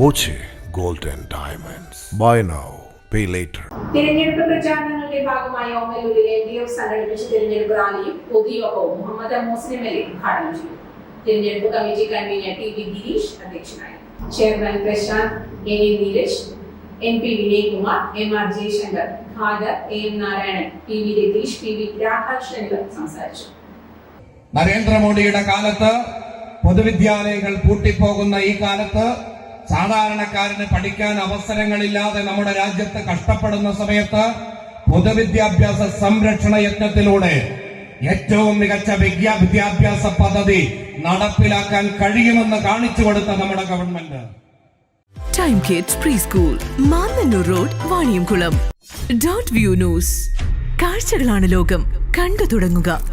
Boche gold and diamonds. Buy now pay later തിരഞ്ഞെടുപ്പ് പ്രചാരണങ്ങളുടെ ഭാഗമായി ഓമലൂരിൽ എൽ ഡി എഫ് സംഘടിപ്പിച്ച തിരഞ്ഞെടുപ്പ് റാലിയും പൊതുയോഗവും മുഹമ്മദ് മോസ്ലിം അലി ഉദ്ഘാടനം ചെയ്തു. തിരഞ്ഞെടുപ്പ് committee convener T V Girish അധ്യക്ഷനായി. Chairman Prashanth N A Neeraj M P Vinaykumar M R Jayasankar Khader A M Narayanan P V Ratheesh P V Radhakrishnan എന്നിവർ സംസാരിച്ചു. നരേന്ദ്രമോദിയുടെ കാലത്ത് പൊതുവിദ്യാലയങ്ങൾ പൂട്ടിപ്പോകുന്ന ഈ കാലത്ത് സാധാരണക്കാരന് പഠിക്കാൻ അവസരങ്ങളില്ലാതെ നമ്മുടെ രാജ്യത്ത് കഷ്ടപ്പെടുന്ന സമയത്ത് പൊതുവിദ്യാഭ്യാസ സംരക്ഷണ യജ്ഞത്തിലൂടെ ഏറ്റവും മികച്ച വിദ്യാ വിദ്യാഭ്യാസ പദ്ധതി നടപ്പിലാക്കാൻ കഴിയുമെന്ന് കാണിച്ചു കൊടുത്ത നമ്മുടെ government. Time kids pre school Mannanur road Vaniyamkulam dot view news കാഴ്ചകളാണ് ലോകം. കണ്ടു തുടങ്ങുക.